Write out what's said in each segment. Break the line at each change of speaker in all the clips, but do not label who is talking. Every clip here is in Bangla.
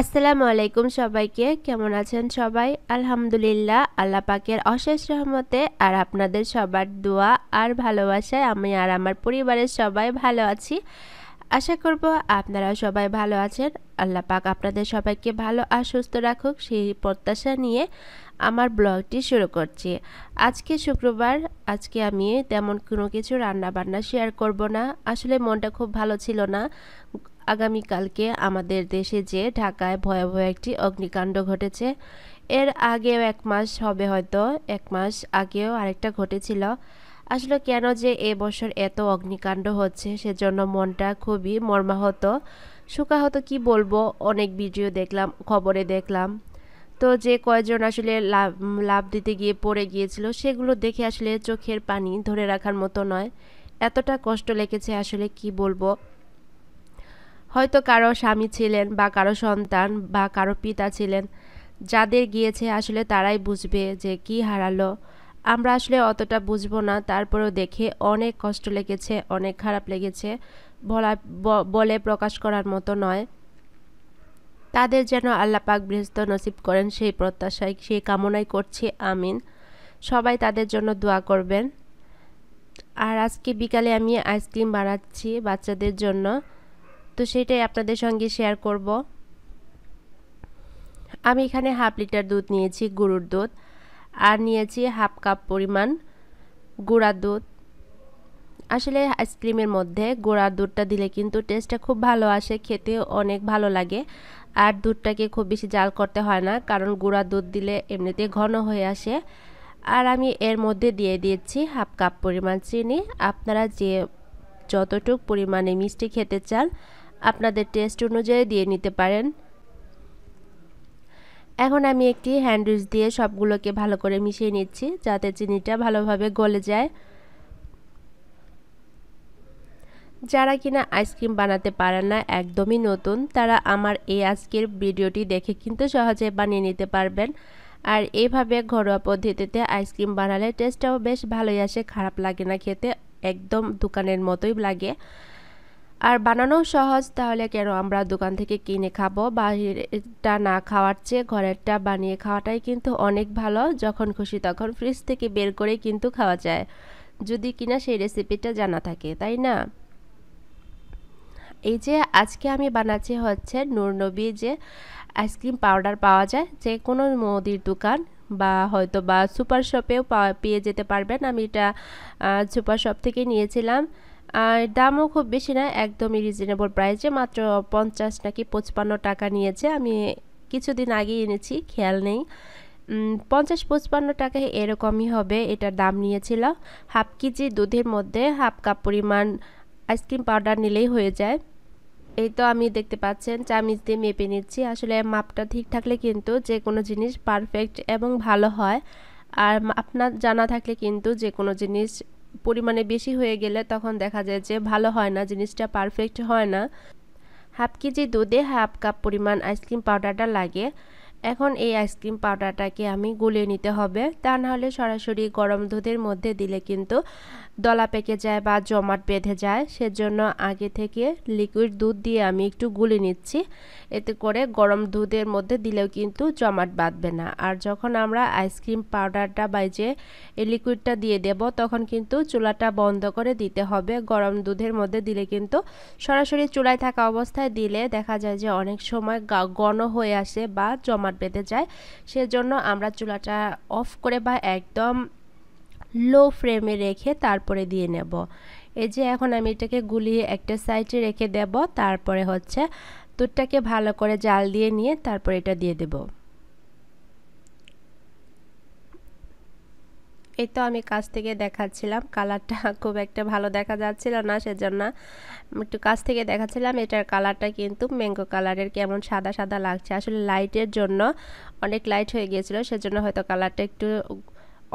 আসসালামু আলাইকুম সবাইকে, কেমন আছেন সবাই? আলহামদুলিল্লাহ, আল্লাহ পাকের অশেষ রহমতে আর আপনাদের সবার দোয়া আর ভালোবাসায় আমি আর আমার পরিবারের সবাই ভালো আছি। আশা করব আপনারা সবাই ভালো আছেন। আল্লাহ পাক আপনাদের সবাইকে ভালো আর সুস্থ রাখুক, সেই প্রত্যাশা নিয়ে আমার ব্লগটি শুরু করছি। আজকে শুক্রবার, আজকে আমি তেমন কোনো কিছু রান্না বান্না শেয়ার করব না। আসলে মনটা খুব ভালো ছিল না। আগামীকালকে আমাদের দেশে যে ঢাকায় ভয়াবহ একটি অগ্নিকাণ্ড ঘটেছে, এর আগেও এক মাস হবে হয়তো, এক মাস আগেও আরেকটা ঘটেছিল। আসলে কেন যে এ বছর এত অগ্নিকাণ্ড হচ্ছে সেজন্য মনটা খুবই মর্মাহত। হতো কি বলব? অনেক ভিডিও দেখলাম, খবরে দেখলাম। তো যে কয়জন আসলে লাভ লাভ দিতে গিয়ে পড়ে গিয়েছিল সেগুলো দেখে আসলে চোখের পানি ধরে রাখার মতো নয়। এতটা কষ্ট লেগেছে আসলে কি বলব? হয়তো কারও স্বামী ছিলেন বা কারও সন্তান বা কারও পিতা ছিলেন, যাদের গিয়েছে আসলে তারাই বুঝবে যে কি হারালো। আমরা আসলে অতটা বুঝব না, তারপরেও দেখে অনেক কষ্ট লেগেছে, অনেক খারাপ লেগেছে বলা বলে প্রকাশ করার মতো নয়। তাদের যেন আল্লাহ পাক বৃহস্ত নসিব করেন, সেই প্রত্যাশায়, সেই কামনাই করছি, আমিন। সবাই তাদের জন্য দোয়া করবেন। আর আজকে বিকালে আমি আইসক্রিম বানাচ্ছি বাচ্চাদের জন্য। তো সেটাই আপনাদের সঙ্গে শেয়ার করব। আমি এখানে হাফ লিটার দুধ নিয়েছি গরুর দুধ, আর নিয়েছি হাফ কাপ পরিমাণ গুঁড়া দুধ। আসলে আইসক্রিমের মধ্যে গোড়ার দুধটা দিলে কিন্তু টেস্টটা খুব ভালো আসে, খেতে অনেক ভালো লাগে। আর দুধটাকে খুব বেশি জাল করতে হয় না, কারণ গুঁড়া দুধ দিলে এমনিতে ঘন হয়ে আসে। আর আমি এর মধ্যে দিয়ে দিয়েছি হাফ কাপ পরিমাণ চিনি। আপনারা যে যতটুক পরিমাণে মিষ্টি খেতে চান আপনাদের টেস্ট অনুযায়ী দিয়ে নিতে পারেন। এখন আমি একটি হ্যান্ডউইচ দিয়ে সবগুলোকে ভালো করে মিশিয়ে নিচ্ছি, যাতে চিনিটা ভালোভাবে গলে যায়। যারা কিনা আইসক্রিম বানাতে পারেন না, একদমই নতুন, তারা আমার এই আজকের ভিডিওটি দেখে কিন্তু সহজে বানিয়ে নিতে পারবেন। আর এইভাবে ঘরোয়া পদ্ধতিতে আইসক্রিম বানালে টেস্টটাও বেশ ভালোই আসে, খারাপ লাগে না খেতে, একদম দোকানের মতোই লাগে। আর বানানোও সহজ, তাহলে কেন? আমরা দোকান থেকে কিনে খাব, বাহিরটা না খাওয়ার চেয়ে ঘরেরটা বানিয়ে খাওয়াটাই কিন্তু অনেক ভালো, যখন খুশি তখন ফ্রিজ থেকে বের করে কিন্তু খাওয়া যায়। যদি কিনা সেই রেসিপিটা জানা থাকে, তাই না? এই যে আজকে আমি বানাচ্ছি হচ্ছে নূরনবী যে আইসক্রিম পাউডার পাওয়া যায়, যে কোনো মুদির দোকান বা হয়তো বা সুপার শপেও পেয়ে যেতে পারবেন। আমি এটা সুপার শপ থেকে নিয়েছিলাম। আর দামও খুব বেশি না, একদমই রিজনেবল প্রাইসে মাত্র পঞ্চাশ নাকি পঁচপান্ন টাকা নিয়েছে। আমি কিছুদিন আগে এনেছি, খেয়াল নেই। পঞ্চাশ পঁচপান্ন টাকায় এরকমই হবে এটার দাম নিয়েছিল। হাফ কেজি দুধের মধ্যে হাফ কাপ পরিমাণ আইসক্রিম পাউডার নিলেই হয়ে যায়। এই তো আমি দেখতে পাচ্ছেন, চামিচ দিয়ে মেপে নিচ্ছি। আসলে মাপটা ঠিক থাকলে কিন্তু যে কোনো জিনিস পারফেক্ট এবং ভালো হয়। আর আপনার জানা থাকলে কিন্তু যে কোনো জিনিস পরিমাণে বেশি হয়ে গেলে তখন দেখা যায় যে ভালো হয় না, জিনিসটা পারফেক্ট হয় না। হাফ কেজি দুধে হাফ কাপ পরিমাণ আইসক্রিম পাউডারটা লাগে। এখন এই আইসক্রিম পাউডারটাকে আমি গুলিয়ে নিতে হবে। তা নাহলে সরাসরি গরম দুধের মধ্যে দিলে কিন্তু দলা পেকে যায় বা জমাট বেঁধে যায়। সেজন্য আগে থেকে লিকুইড দুধ দিয়ে আমি একটু গুলে নিচ্ছি। এতে করে গরম দুধের মধ্যে দিলেও কিন্তু জমাট বাঁধবে না। আর যখন আমরা আইসক্রিম পাউডারটা বাইজে এই লিকুইডটা দিয়ে দেব, তখন কিন্তু চুলাটা বন্ধ করে দিতে হবে। গরম দুধের মধ্যে দিলে কিন্তু সরাসরি চুলায় থাকা অবস্থায় দিলে দেখা যায় যে অনেক সময় ঘন হয়ে আসে বা জমাট বেঁধে যায়। সেজন্য আমরা চুলাটা অফ করে বা একদম লো ফ্লেমে রেখে তারপরে দিয়ে নেব। এই যে এখন আমি এটাকে গুলিয়ে একটা সাইডে রেখে দেব। তারপরে হচ্ছে দুধটাকে ভালো করে জাল দিয়ে নিয়ে তারপরে এটা দিয়ে দেব। এই তো আমি কাছ থেকে দেখাচ্ছিলাম। কালারটা খুব একটা ভালো দেখা যাচ্ছিল না, সেজন্য একটু কাছ থেকে দেখাচ্ছিলাম। এটার কালারটা কিন্তু ম্যাঙ্গো কালারের, কেমন সাদা সাদা লাগছে। আসলে লাইটের জন্য অনেক লাইট হয়ে গিয়েছিল, সেজন্য হয়তো কালারটা একটু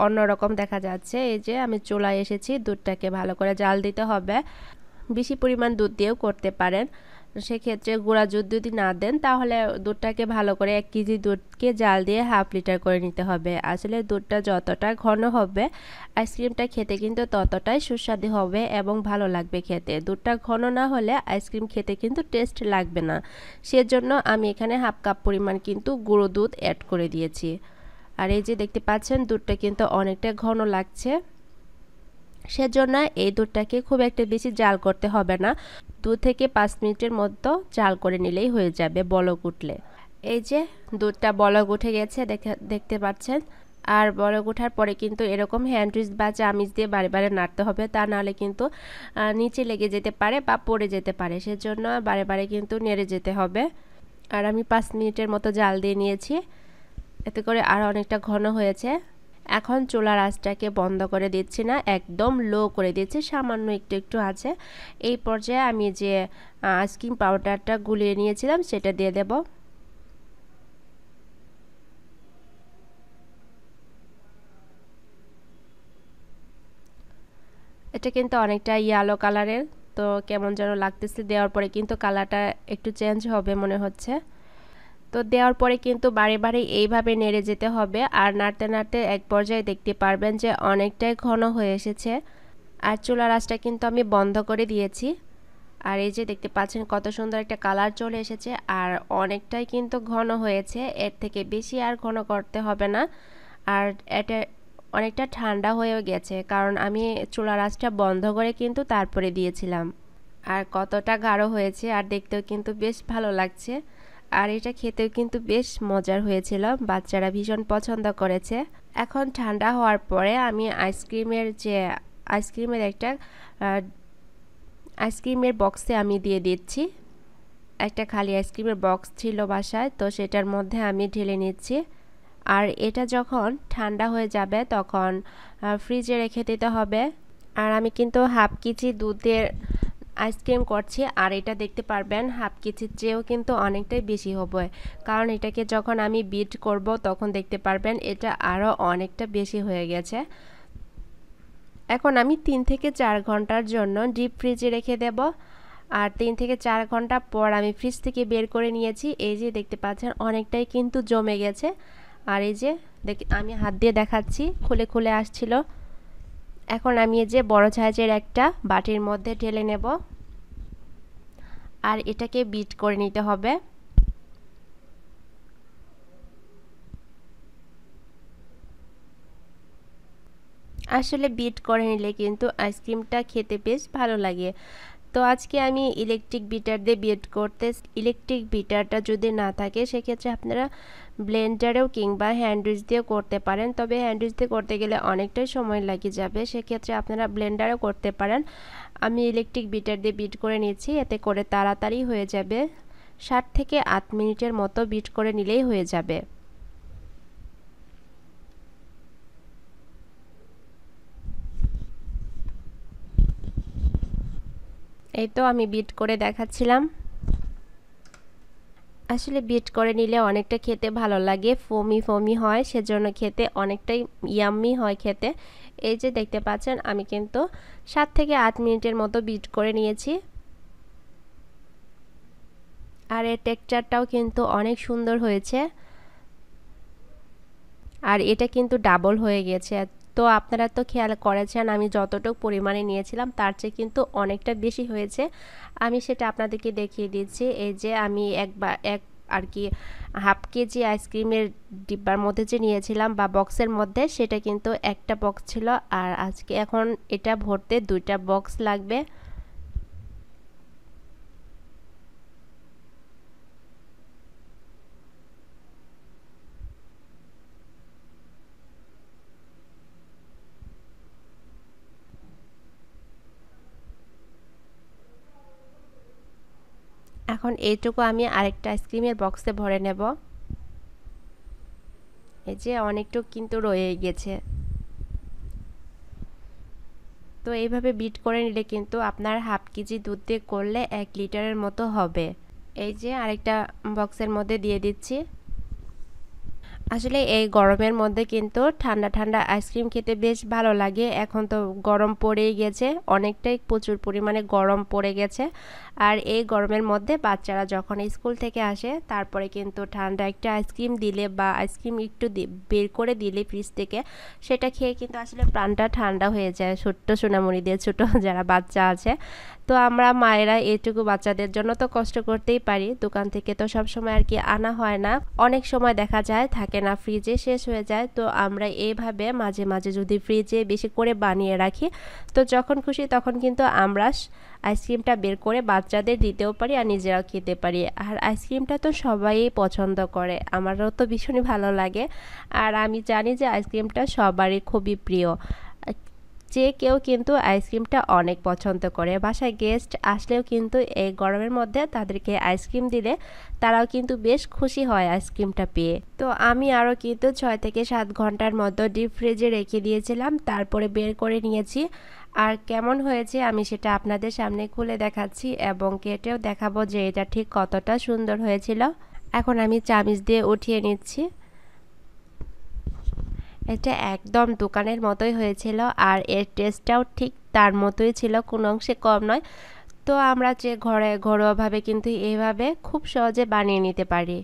অন্যরকম দেখা যাচ্ছে। এই যে আমি চুলায় এসেছি, দুধটাকে ভালো করে জাল দিতে হবে। বেশি পরিমাণ দুধ দিয়েও করতে পারেন। সেক্ষেত্রে গুঁড়া দুধ যদি না দেন, তাহলে দুধটাকে ভালো করে এক কেজি দুধকে জাল দিয়ে হাফ লিটার করে নিতে হবে। আসলে দুধটা যতটা ঘন হবে, আইসক্রিমটা খেতে কিন্তু ততটাই সুস্বাদু হবে এবং ভালো লাগবে খেতে। দুধটা ঘন না হলে আইসক্রিম খেতে কিন্তু টেস্ট লাগবে না। সেজন্য আমি এখানে হাফ কাপ পরিমাণ কিন্তু গুঁড়ো দুধ অ্যাড করে দিয়েছি। আর এই যে দেখতে পাচ্ছেন, দুধটা কিন্তু অনেকটা ঘন লাগছে। সেজন্য এই দুধটাকে খুব একটা বেশি জাল করতে হবে না। দু থেকে পাঁচ মিনিটের মতো জাল করে নিলেই হয়ে যাবে বলক উঠলে। এই যে দুধটা বলক উঠে গেছে দেখে, দেখতে পাচ্ছেন। আর বলক ওঠার পরে কিন্তু এরকম হ্যান্ডউইচ বা চামিচ দিয়ে বারে বারে নাড়তে হবে। তা নাহলে কিন্তু নিচে লেগে যেতে পারে বা পড়ে যেতে পারে। সেজন্য বারে বারে কিন্তু নেড়ে যেতে হবে। আর আমি পাঁচ মিনিটের মতো জাল দিয়ে নিয়েছি। এতে করে আর অনেকটা ঘন হয়েছে। এখন চুলার আঁচটাকে বন্ধ করে দিচ্ছি না, একদম লো করে দিচ্ছি, সামান্য একটু একটু আছে। এই পর্যায়ে আমি যে আইসক্রিম পাউডারটা গুলিয়ে নিয়েছিলাম সেটা দিয়ে দেব। এটা কিন্তু অনেকটা ইয়ালো কালারের তো কেমন যেন লাগতেছে, দেওয়ার পরে কিন্তু কালারটা একটু চেঞ্জ হবে মনে হচ্ছে। তো দেওয়ার পরে কিন্তু বারে বারে এইভাবে নেড়ে যেতে হবে। আর নাড়তে নাড়তে এক পর্যায়ে দেখতে পারবেন যে অনেকটাই ঘন হয়ে এসেছে। আর চুলার আঁচটা কিন্তু আমি বন্ধ করে দিয়েছি। আর এই যে দেখতে পাচ্ছেন কত সুন্দর একটা কালার চলে এসেছে। আর অনেকটাই কিন্তু ঘন হয়েছে। এর থেকে বেশি আর ঘন করতে হবে না। আর এটা অনেকটা ঠান্ডা হয়েও গেছে। কারণ আমি চুলার আঁচটা বন্ধ করে কিন্তু তারপরে দিয়েছিলাম। আর কতটা গাঢ় হয়েছে আর দেখতেও কিন্তু বেশ ভালো লাগছে। আর এটা খেতেও কিন্তু বেশ মজার হয়েছিল। বাচ্চারা ভীষণ পছন্দ করেছে। এখন ঠান্ডা হওয়ার পরে আমি আইসক্রিমের যে, আইসক্রিমের একটা আইসক্রিমের বক্সে আমি দিয়ে দিচ্ছি। একটা খালি আইসক্রিমের বক্স ছিল বাসায়, তো সেটার মধ্যে আমি ঢেলে নিচ্ছি। আর এটা যখন ঠান্ডা হয়ে যাবে তখন ফ্রিজে রেখে দিতে হবে। আর আমি কিন্তু হাফ কেজি দুধের আইসক্রিম করছি আর এটা দেখতে পারবেন হাফ কেজির চেয়েও কিন্তু অনেকটাই বেশি হবে। কারণ এটাকে যখন আমি বিট করব তখন দেখতে পারবেন এটা আরও অনেকটা বেশি হয়ে গেছে। এখন আমি তিন থেকে চার ঘণ্টার জন্য ডিপ ফ্রিজে রেখে দেব। আর তিন থেকে চার ঘণ্টা পর আমি ফ্রিজ থেকে বের করে নিয়েছি। এই যে দেখতে পাচ্ছেন অনেকটাই কিন্তু জমে গেছে। আর এই যে দেখ আমি হাত দিয়ে দেখাচ্ছি, খুলে খুলে আসছিল। এখন আমি যে বড় সাইজের একটা বাটির মধ্যে ঢেলে নেব। আর এটাকে বিট করে নিতে হবে। আসলে বিট করে নিলে কিন্তু আইসক্রিমটা খেতে বেশ ভালো লাগে। তো আজকে আমি ইলেকট্রিক বিটার দিয়ে বিট করতে ইলেকট্রিক বিটারটা যদি না থাকে, সেক্ষেত্রে আপনারা ব্লেন্ডারেও কিংবা হ্যান্ডউইচ দিয়েও করতে পারেন। তবে হ্যান্ডউইচ দিয়ে করতে গেলে অনেকটাই সময় লাগে যাবে। সেক্ষেত্রে আপনারা ব্লেন্ডারেও করতে পারেন। আমি ইলেকট্রিক বিটার দিয়ে বিট করে নিয়েছি। এতে করে তাড়াতাড়ি হয়ে যাবে ষাট থেকে আট মিনিটের মতো বিট করে নিলেই হয়ে যাবে। এই তো আমি বিট করে দেখাচ্ছিলাম। আসলে বিট করে নিলে অনেকটা খেতে ভালো লাগে ফমি ফমি হয়, সেজন্য খেতে অনেকটাই ইয়াম্মি হয় খেতে। এই যে দেখতে পাচ্ছেন, আমি কিন্তু সাত থেকে আট মিনিটের মতো বিট করে নিয়েছি। আর এর টেক্সচারটাও কিন্তু অনেক সুন্দর হয়েছে। আর এটা কিন্তু ডাবল হয়ে গেছে তো আপনারা তো খেয়াল করেছেন, আমি যতটুকু পরিমাণে নিয়েছিলাম তার চেয়ে কিন্তু অনেকটা বেশি হয়েছে। আমি সেটা আপনাদেরকে দেখিয়ে দিচ্ছি, এই যে আমি একবার এক আর কি হাফ কেজি আইসক্রিমের ডিব্বার মধ্যে যে নিয়েছিলাম বা বক্সের মধ্যে, সেটা কিন্তু একটা বক্স ছিল। আর আজকে এখন এটা ভরতে দুইটা বক্স লাগবে। এখন এইটুকু আমি আরেকটা আইসক্রিমের বক্সে ভরে নেব। এই যে অনেকটুকু কিন্তু রয়ে গেছে। তো এইভাবে বিট করে নিলে কিন্তু আপনার হাফ কেজি দুধ দিয়ে করলে এক লিটারের মতো হবে। এই যে আরেকটা বক্সের মধ্যে দিয়ে দিচ্ছি। আসলে এই গরমের মধ্যে কিন্তু ঠান্ডা ঠান্ডা আইসক্রিম খেতে বেশ ভালো লাগে। এখন তো গরম পড়েই গেছে। অনেকটাই প্রচুর পরিমাণে গরম পড়ে গেছে। আর এই গরমের মধ্যে বাচ্চারা যখন স্কুল থেকে আসে, তারপরে কিন্তু ঠান্ডা একটা আইসক্রিম দিলে বা আইসক্রিম একটু বের করে দিলে ফ্রিজ থেকে, সেটা খেয়ে কিন্তু আসলে প্রাণটা ঠান্ডা হয়ে যায়। ছোট্ট সোনামণি দিয়ে ছোটো যারা বাচ্চা আছে। তো আমরা মায়েরা এইটুকু বাচ্চাদের জন্য তো কষ্ট করতেই পারি। দোকান থেকে তো সব সময় আর কি আনা হয় না। অনেক সময় দেখা যায় থাকে না, ফ্রিজে শেষ হয়ে যায়। তো আমরা এইভাবে মাঝে মাঝে যদি ফ্রিজে বেশি করে বানিয়ে রাখি, তো যখন খুশি তখন কিন্তু আমরা আইসক্রিমটা বের করে বাচ্চাদের দিতেও পারি আর নিজেরাও খেতে পারি। আর আইসক্রিমটা তো সবাই পছন্দ করে, আমারও তো ভীষণই ভালো লাগে। আর আমি জানি যে আইসক্রিমটা সবারই খুবই প্রিয়। যে কেউ কিন্তু আইসক্রিমটা অনেক পছন্দ করে। বাসায় গেস্ট আসলেও কিন্তু এই গরমের মধ্যে তাদেরকে আইসক্রিম দিলে তারাও কিন্তু বেশ খুশি হয় আইসক্রিমটা পেয়ে। তো আমি আরও কিন্তু ছয় থেকে সাত ঘণ্টার মতো ডিপ ফ্রিজে রেখে দিয়েছিলাম, তারপরে বের করে নিয়েছি। আর কেমন হয়েছে আমি সেটা আপনাদের সামনে খুলে দেখাচ্ছি এবং কেটেও দেখাবো যে এটা ঠিক কতটা সুন্দর হয়েছিল। এখন আমি চামিচ দিয়ে উঠিয়ে নিচ্ছি। এটা একদম দোকানের মতোই হয়েছিল আর এর টেস্টটাও ঠিক তার মতোই ছিল, কোনো অংশে কম নয়। তো আমরা যে ঘরে ঘরোয়াভাবে কিন্তু এইভাবে খুব সহজে বানিয়ে নিতে পারি।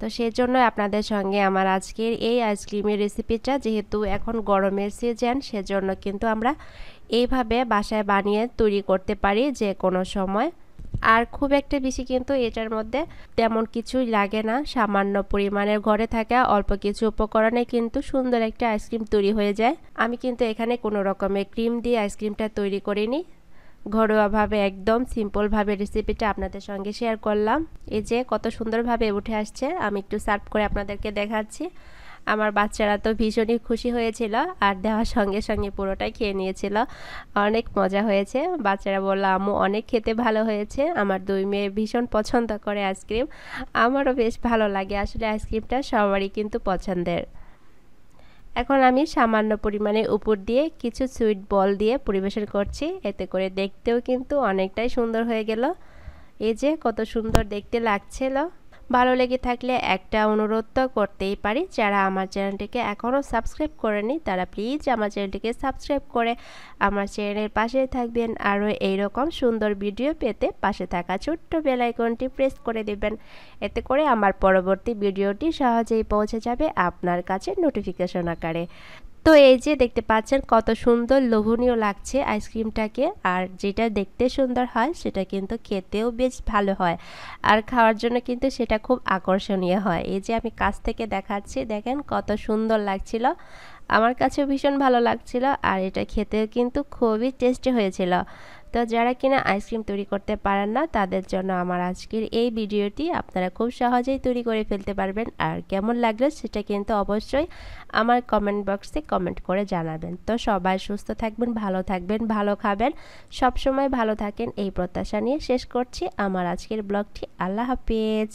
তো সেই জন্য আপনাদের সঙ্গে আমার আজকের এই আইসক্রিমের রেসিপিটা যেহেতু এখন গরমের সিজন সেজন্য কিন্তু আমরা এইভাবে বাসায় বানিয়ে তৈরি করতে পারি যে কোনো সময়। আর খুব একটা বেশি কিন্তু এটার মধ্যে তেমন কিছুই লাগে না। সামান্য পরিমাণের ঘরে থাকা অল্প কিছু উপকরণে কিন্তু সুন্দর একটা আইসক্রিম তৈরি হয়ে যায়। আমি কিন্তু এখানে কোনো রকমের ক্রিম দিয়ে আইসক্রিমটা তৈরি করিনি। ঘরোয়াভাবে একদম সিম্পলভাবে রেসিপিটা আপনাদের সঙ্গে শেয়ার করলাম। এই যে কত সুন্দরভাবে উঠে আসছে, আমি একটু সার্ভ করে আপনাদেরকে দেখাচ্ছি। আমার বাচ্চারা তো ভীষণই খুশি হয়েছিল আর দেওয়ার সঙ্গে সঙ্গে পুরোটাই খেয়ে নিয়েছিল। অনেক মজা হয়েছে। বাচ্চারা বলল, আম্মু, অনেক খেতে ভালো হয়েছে। আমার দুই মেয়ে ভীষণ পছন্দ করে আইসক্রিম। আমারও বেশ ভালো লাগে। আসলে আইসক্রিমটা সবারই কিন্তু পছন্দের। এখন আমি সামান্য পরিমাণে উপর দিয়ে কিছু সুইট বল দিয়ে পরিবেশন করছি। এতে করে দেখতেও কিন্তু অনেকটাই সুন্দর হয়ে গেল। এই যে কত সুন্দর দেখতে লাগছিল। ভালো লেগে থাকলে একটা অনুরোধ তো করতেই পারি। যারা আমার চ্যানেলটিকে এখনও সাবস্ক্রাইব করেনি তারা প্লিজ আমার চ্যানেলটিকে সাবস্ক্রাইব করে আমার চ্যানেলের পাশে থাকবেন। আরও এইরকম সুন্দর ভিডিও পেতে পাশে থাকা ছোট্ট বেলাইকনটি প্রেস করে দেবেন। এতে করে আমার পরবর্তী ভিডিওটি সহজেই পৌঁছে যাবে আপনার কাছে নোটিফিকেশন আকারে। তো এই যে দেখতে পাচ্ছেন কত সুন্দর লোভনীয় লাগছে আইসক্রিমটাকে। আর যেটা দেখতে সুন্দর হয়, সেটা কিন্তু খেতেও বেশ ভালো হয়। আর খাওয়ার জন্য কিন্তু সেটা খুব আকর্ষণীয় হয়। এই যে আমি কাছ থেকে দেখাচ্ছি, দেখেন কত সুন্দর লাগছিল। আমার কাছেও ভীষণ ভালো লাগছিল আর এটা খেতেও কিন্তু খুবই টেস্টি হয়েছিল। তো যারা কিনা আইসক্রিম তৈরি করতে পারেন না, তাদের জন্য আমার আজকের এই ভিডিওটি আপনারা খুব সহজেই তৈরি করে ফেলতে পারবেন। আর কেমন লাগল সেটা কিন্তু অবশ্যই আমার কমেন্ট বক্সে কমেন্ট করে জানাবেন। তো সবাই সুস্থ থাকবেন, ভালো থাকবেন, ভালো খাবেন সব সময় ভালো থাকেন, এই প্রত্যাশা নিয়ে শেষ করছি। আমার আজকের ব্লগটি আল্লাহ হাফিজ।